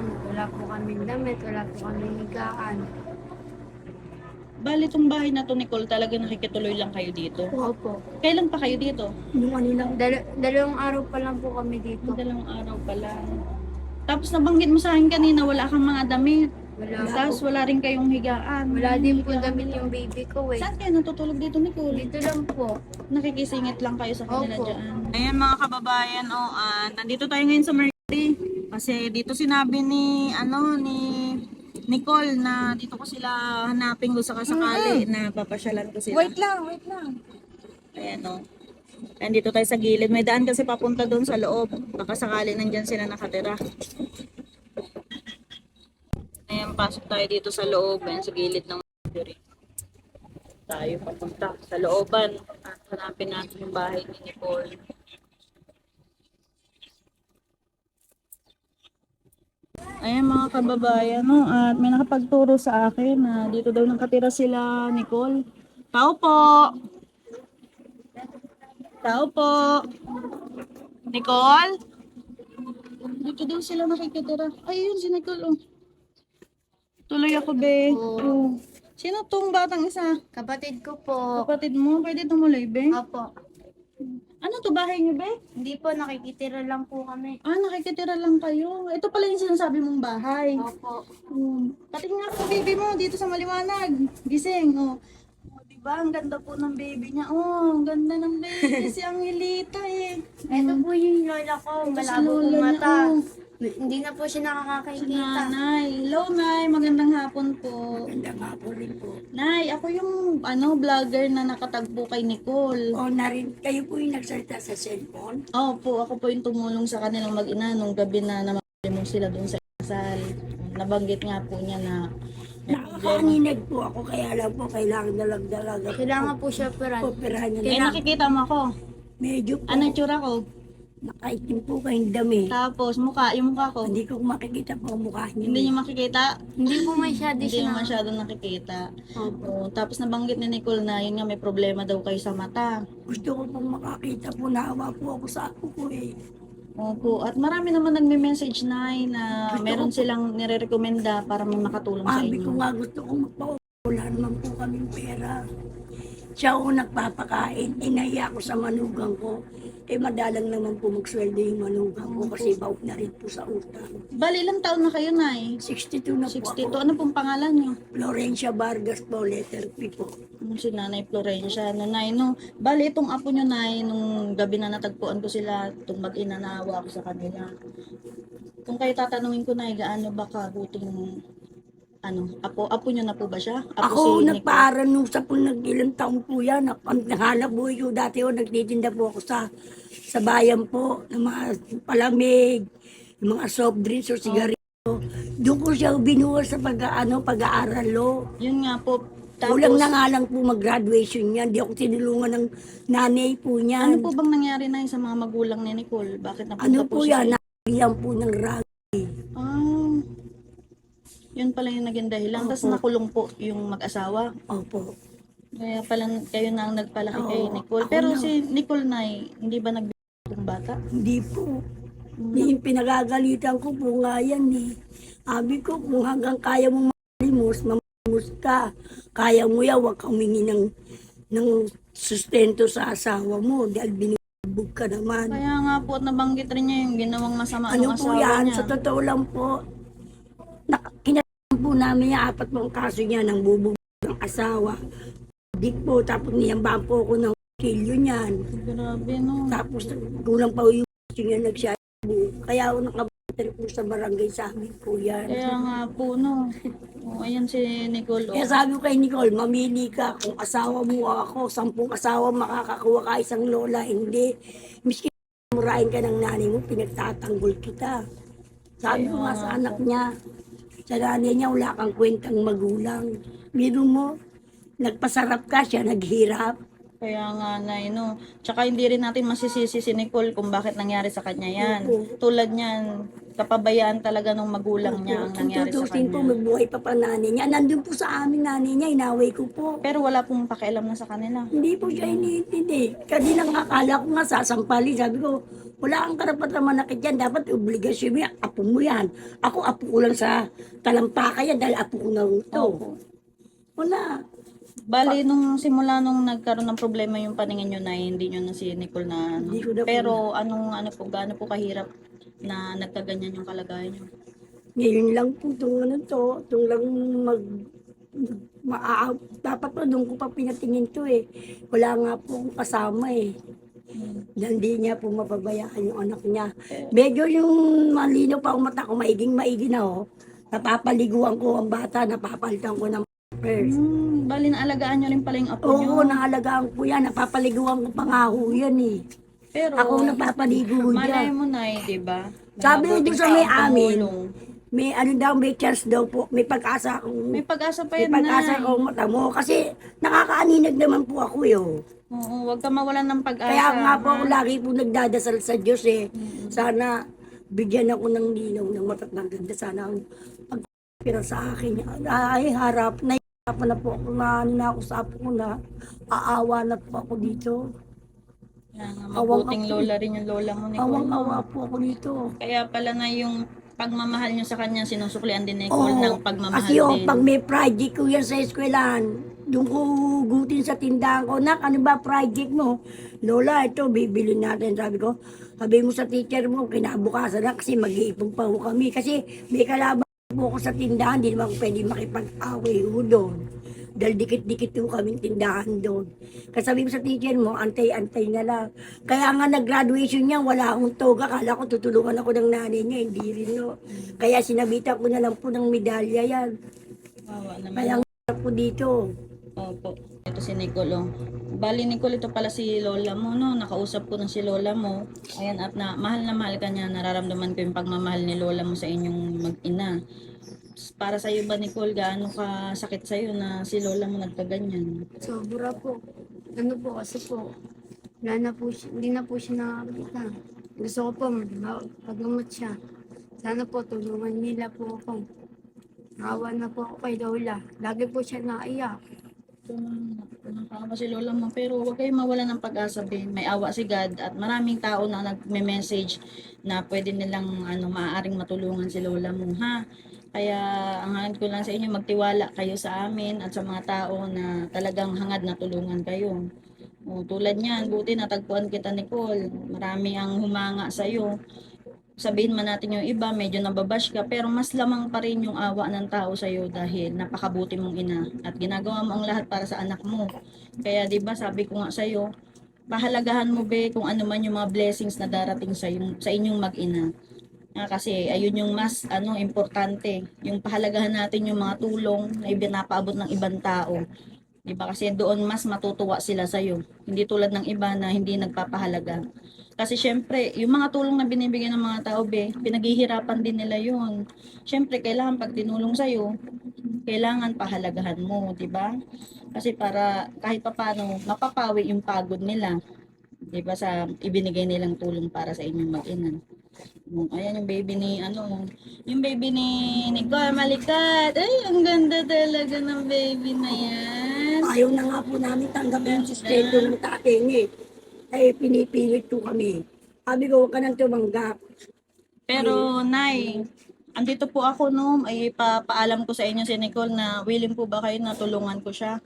gamit. Wala po kaming damit, wala po kaming higaan. Bali, itong bahay na to, Nicole, talaga nakikituloy lang kayo dito. Opo. Kailan pa kayo dito? Nung ano lang, Dal- dalawang araw pa lang po kami dito. Dalawang araw pa lang. Tapos nabanggit mo sa akin kanina, wala kang mga damit. Wala Tapos po. wala rin kayong higaan. Wala din po damit yung baby ko eh. Saan kayo natutulog dito, Nicole? Dito lang po. Nakikisingit lang kayo sa kanila Opo. dyan. Ayan mga kababayan, oh, ah, nandito tayo ngayon sa Mercury. Kasi dito sinabi ni, ano, ni Nicole na dito ko sila hanapin ko sa kasakali na papasyalan ko sila. wait lang, wait lang. Ayan o. Nandito tayo sa gilid. May daan kasi papunta doon sa loob. Baka sakali nandyan sila nakatira. Ayan, pasok tayo dito sa loob. Ayan, sa gilid ng Mercury. Tayo papunta sa looban. At hanapin natin yung bahay ni Nicole. Ayan mga kababayan, no? at may nakapagturo sa akin na dito daw nakatira sila, Nicole. Tao po! Tao po! Nicole? Dito daw sila nakikitira. Ayun si Nicole, oh. Tuloy ako, be. Oh. Sino tong batang isa? Kapatid ko po. Kapatid mo? Pwede tumuloy, be? Opo. Ano to, bahay niyo, be? Hindi po, nakikitira lang po kami. Ah, nakikitira lang kayo. Ito pala yung sinasabi mong bahay. Opo. Hmm. Pating nga po baby mo dito sa maliwanag. Gising, oh. Oh, diba? Ang ganda po ng baby niya. Oh, ang ganda ng baby. si Angelita eh. Ito po yung lola ko. Ito si Malabo lola po niya, mata. oh. Hindi na po siya Si nakakakikita. nanay. Hello, Nay. Magandang hapon po. Ganda nga po rin po. Nay, ako yung ano vlogger na nakatagpo kay Nicole. O na rin, kayo po yung nagsalita sa cellphone. Oh, po, ako po yung tumulong sa kanilang mag-ina nung gabi na namali mo sila doon sa kasal. Nabanggit nga po niya na. Nakakanginag po ako, kaya lang po kailangan na lang dalaga po. Kailangan po siya operan. Operahan niya Eh, na. nakikita mo ako. Medyo po, Ano yung tsura ko? Nakaitim po kayong dami. Tapos, mukha, yung mukha ko. Hindi ko makikita po ang mukha niyo. Hindi niyo makikita. Hindi po masyado Hindi siya mo na. masyadong nakikita. Opo. Oo, tapos nabanggit ni Nicole na yun nga may problema daw kayo sa mata. Gusto ko pong makakita po, naawa po ako sa ako ko eh. Opo, at marami naman nagme-message na na Gusto meron ko silang nire-recommenda para may makatulong sa Sabi ko inyo. nga gusto ko magpa wala naman po kaming pera. Siya ako nagpapakain, inaya ko sa manugang ko. Eh madalang naman po magsweldo yung manugang ko kasi baok na rin po sa utang. Bali, ilang taon na kayo, Nay? 62 na po 62. ako. Ano pong pangalan niyo? Florencia Vargas po, letter P po. Ano si Nanay Florencia, no, Nay, no? Bali, itong apo niyo, Nay, nung gabi na natagpuan ko sila, itong mag-ina naawa ko sa kanila. Kung kayo tatanungin ko, Nay, gaano ba kabuting, ano, apo, apo niyo na po ba siya? Apo Ako Nicole? nagpaaral nung sa po nag-ilang taon po yan. Ang nahanap buhay ko dati ko, nagtitinda po ako sa sa bayan po ng mga palamig, ng mga soft drinks o sigarilyo. Doon ko siya binuwas sa pag, ano, pag-aaral lo. Yun nga po. Tapos, Kulang na nga lang po mag-graduation niyan. Di ako tinulungan ng nanay po ano niyan. po bang nangyari na sa mga magulang ni Nicole? Bakit napunta Ano po po siya? yan? Nabigyan po ng rag. Ah, yun pala yung naging dahilan. Tapos Opo. nakulong po yung mag-asawa. Opo. Kaya pala kayo na ang nagpalaki kay Oo, Nicole. ako Pero na. si Nicole na hindi ba nagbibigay ng bata? Hindi po. Yung pinagagalitan ko po nga yan eh. Sabi ko, kung hanggang kaya mong malimos, malimos ka. Kaya mo yan, huwag kang humingi ng, ng sustento sa asawa mo dahil binibog ka naman. Kaya nga po at nabanggit rin niya yung ginawang masama Ano ng po asawa yan? niya. Sa totoo lang po, po namin yung apat mong kaso niya ng bubog ng asawa. Dik po, tapos niyambaan po ako ng kilyo niyan. Grabe no. Tapos kulang pa yung gusto niya nagsasabi. Kaya ako nakabateri po sa barangay sa amin po yan. Kaya nga po no. O, ayan si Nicole. Kaya Oh. sabi ko kay Nicole, mamili ka kung asawa mo ako, sampung asawa makakakuha ka isang lola, hindi. Miski murahin ka ng nanay mo, pinagtatanggol kita. Sabi ko nga sa anak niya, sa nanay niya, wala kang kwentang magulang. Biro mo, nagpasarap ka siya, naghirap. Kaya nga na no. Tsaka hindi rin natin masisisi si Nicole kung bakit nangyari sa kanya yan. Opo. Tulad niyan, kapabayaan talaga ng magulang niya ang nangyari sa tutusin po, kanya. magbuhay pa pa nanay niya. Nandun po sa amin nanay niya, inaway ko po. Pero wala pong pakialam na sa kanila. Hindi po siya iniintindi. Kanina nga akala ko nga sasampali. Sabi ko, Wala kang karapatan manakit yan. Dapat obligasyon mo yan. Apo mo yan. Ako, apo ko lang sa talampaka yan dahil apo ko na ito. Opo. Wala. Bali, nung simula nung nagkaroon ng problema yung paningin nyo na hindi nyo na si Nicole na ano. Hindi ko na Pero anong ano po, gaano po kahirap na nagkaganyan yung kalagayan nyo? Ngayon lang po itong ano to. Itong lang mag... Maa, dapat po doon ko pa pinatingin to eh. Wala nga po akong kasama eh. Hindi niya po mapabayaan yung anak niya. Medyo yung malinaw pa ang mata ko, maiging maigi na oh. Napapaliguan ko ang bata, napapalitan ko ng purse. Hmm, bali, naalagaan nyo rin pala yung apo nyo. Oo, naalagaan ko yan. Napapaliguan ko pa nga ho yan eh. Pero, Ako ang napapaligo ho malay dyan. mo na eh, di ba? Sabi doon sa may amin. May ano daw, may chance daw po. May pag-asa akong, May pag-asa pa may yan pag-asa na. akong mata mo. Kasi nakakaaninag naman po ako yun. Oo, huwag ka mawalan ng pag-asa. Kaya nga po ako lagi po nagdadasal sa Diyos eh. Sana bigyan ako ng linaw ng mata ng ganda. Sana ang pagpira sa akin. Ay, harap. Nahihirapan na po ako na, na ako sa apo ko na aawa na po ako dito. Awang mabuting ako. lola rin yung lola mo, Nicole. Awang-awa po ako dito. Kaya pala na yung pagmamahal nyo sa kanya, sinusuklian din ni Nicole Oo, ng pagmamahal kasi yung din. pag may project ko yan sa eskwelahan, doon ko hugutin sa tindahan ko, nak, ano ba project mo? Lola, ito, bibili natin. Sabi ko, sabi mo sa teacher mo, kinabukasan na kasi mag-iipon pa ho kami. Kasi may kalaban po ako sa tindahan, di naman pwede makipag-away ho doon. Dahil dikit-dikit ho kami tindahan doon. Kasi sabi mo sa teacher mo, antay-antay na lang. Kaya nga nag-graduation niya, wala akong toga. Kala ko tutulungan ako ng nanay niya, hindi rin no. Kaya sinabitan ko na lang po ng medalya yan. Wawa naman. Kaya hirap po dito. Opo. Ito si Nicole. Oh. Bali Nicole, ito pala si Lola mo, no? Nakausap ko na si Lola mo. Ayan, at na, mahal na mahal ka niya. Nararamdaman ko yung pagmamahal ni Lola mo sa inyong mag-ina. Para sa iyo ba, Nicole, gaano ka sakit sa iyo na si Lola mo nagkaganyan? Sobra po. Ano po kasi po, wala na po siya, hindi na po siya nakakita. Gusto ko po, ma- paggamot siya. Sana po, tulungan nila po ako. Awa na po ako kay Lola. Lagi po siya naiyak. Ito na, nakakaawa si Lola mo. Pero huwag kayong mawala ng pag-asa, Ben. May awa si God at maraming tao na nagme-message na pwede nilang ano, maaaring matulungan si Lola mo, ha? Kaya ang hangad ko lang sa inyo, magtiwala kayo sa amin at sa mga tao na talagang hangad na tulungan kayo. O, tulad niyan, buti natagpuan kita, Nicole. Marami ang humanga sa iyo. Sabihin man natin yung iba, medyo nababash ka, pero mas lamang pa rin yung awa ng tao sa iyo dahil napakabuti mong ina at ginagawa mo ang lahat para sa anak mo. Kaya 'di ba, sabi ko nga sa iyo, pahalagahan mo be kung ano man yung mga blessings na darating sa yung, sa inyong mag-ina. Kasi ayun yung mas ano importante, yung pahalagahan natin yung mga tulong na ibinapaabot ng ibang tao. 'Di ba? Kasi doon mas matutuwa sila sa iyo. Hindi tulad ng iba na hindi nagpapahalaga. Kasi syempre, yung mga tulong na binibigyan ng mga tao, be, pinaghihirapan din nila yun. Syempre, kailangan pag tinulong sa'yo, kailangan pahalagahan mo, di ba? Kasi para kahit papano, mapapawi yung pagod nila. Di ba? Sa ibinigay nilang tulong para sa inyong mag-ina. Mm, Ayan yung baby ni, ano, yung baby ni Nicole Malikat. Ay, ang ganda talaga ng baby na yan. Ayaw na nga po namin tanggapin yung sustento ng niya. eh. Ay, pinipilit po kami. Sabi ko, huwag ka nang tumanggap. Pero, Nay, andito po ako no, ay papaalam ko sa inyo si Nicole na willing po ba kayo na tulungan ko siya?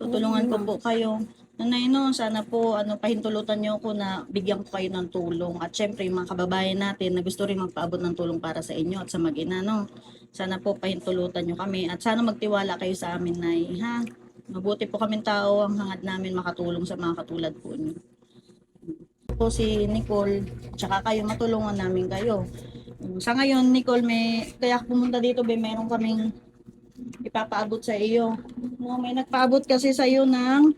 Tutulungan ko po kayo. Nanay no, sana po ano pahintulutan niyo ako na bigyan ko kayo ng tulong. At syempre yung mga kababayan natin na gusto rin magpaabot ng tulong para sa inyo at sa mag-ina no. Sana po pahintulutan niyo kami at sana magtiwala kayo sa amin, Nay, ha? Mabuti po kaming tao ang hangad namin makatulong sa mga katulad po niyo po si Nicole, tsaka kayo matulungan namin kayo. Sa ngayon, Nicole, may kaya pumunta dito, be, meron kaming ipapaabot sa iyo. No, may nagpaabot kasi sa iyo ng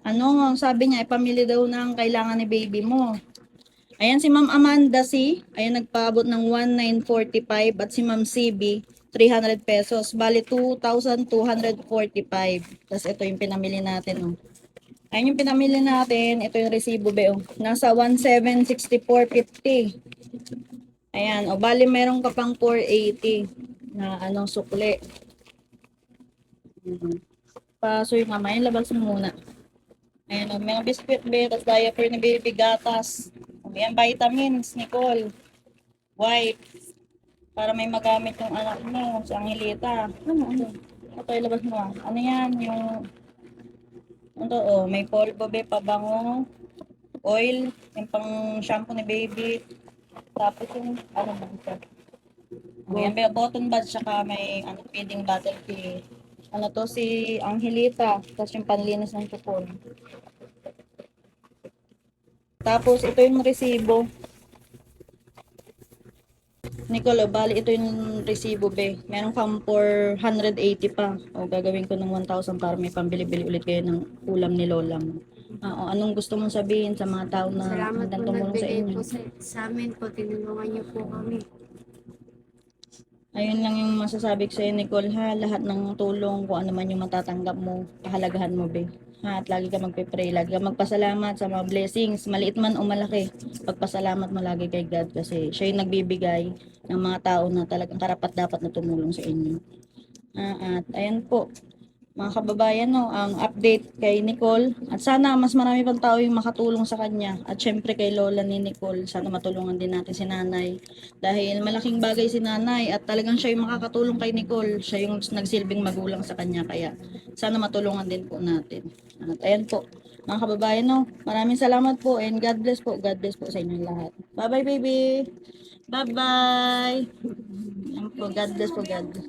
ano, sabi niya ipamili daw ng kailangan ni baby mo. Ayan si Ma'am Amanda C. Ayan nagpaabot ng 1945 at si Ma'am CB 300 pesos. Bali 2,245. Tapos ito yung pinamili natin. Oh. Ayun yung pinamili natin. Ito yung resibo, be. Oh. Nasa 1764.50. Ayan. O, bali meron ka pang 480 na anong sukli. Mhm. Pasoy nga, may labas mo muna. Ayan, o, mga biscuit, be. Tapos diaper ni baby, gatas. O, Yan, vitamins, Nicole. Wipes. Para may magamit yung anak mo, si Angelita. Ano, ano? Ito, ilabas mo ah. Ano yan? Yung... Ano oh, may polvo, be, pabango, oil, yung pang shampoo ni baby. Tapos yung, ano ba ito? Ayan, be, button buds, saka may ano, feeding bottle key. Ano to, si Angelita. Tapos yung panlinis ng tupon. Tapos, ito yung resibo. Nicolo, bali ito yung resibo, be. Meron kang for 180 pa. O, gagawin ko ng 1,000 para may pambili-bili ulit kayo ng ulam ni Lola mo. Ah, o, anong gusto mong sabihin sa mga tao na Salamat po sa nagbigay inyo? po sa, sa amin po. Tinulungan niyo po kami. Ayun lang yung masasabi ko sa'yo, Nicole, ha? Lahat ng tulong, kung ano man yung matatanggap mo, pahalagahan mo, be. Ha? At lagi ka magpe-pray, lagi ka magpasalamat sa mga blessings, maliit man o malaki. Pagpasalamat mo lagi kay God kasi siya yung nagbibigay ng mga tao na talagang karapat dapat na tumulong sa inyo. Ah, at ayan po, mga kababayan, no, ang update kay Nicole. At sana mas marami pang tao yung makatulong sa kanya. At syempre kay Lola ni Nicole, sana matulungan din natin si nanay. Dahil malaking bagay si nanay at talagang siya yung makakatulong kay Nicole. Siya yung nagsilbing magulang sa kanya. Kaya sana matulungan din po natin. At ayan po, mga kababayan, no, maraming salamat po and God bless po. God bless po sa inyong lahat. Bye-bye, baby! Bye-bye! Ayan po, God bless po, God bless.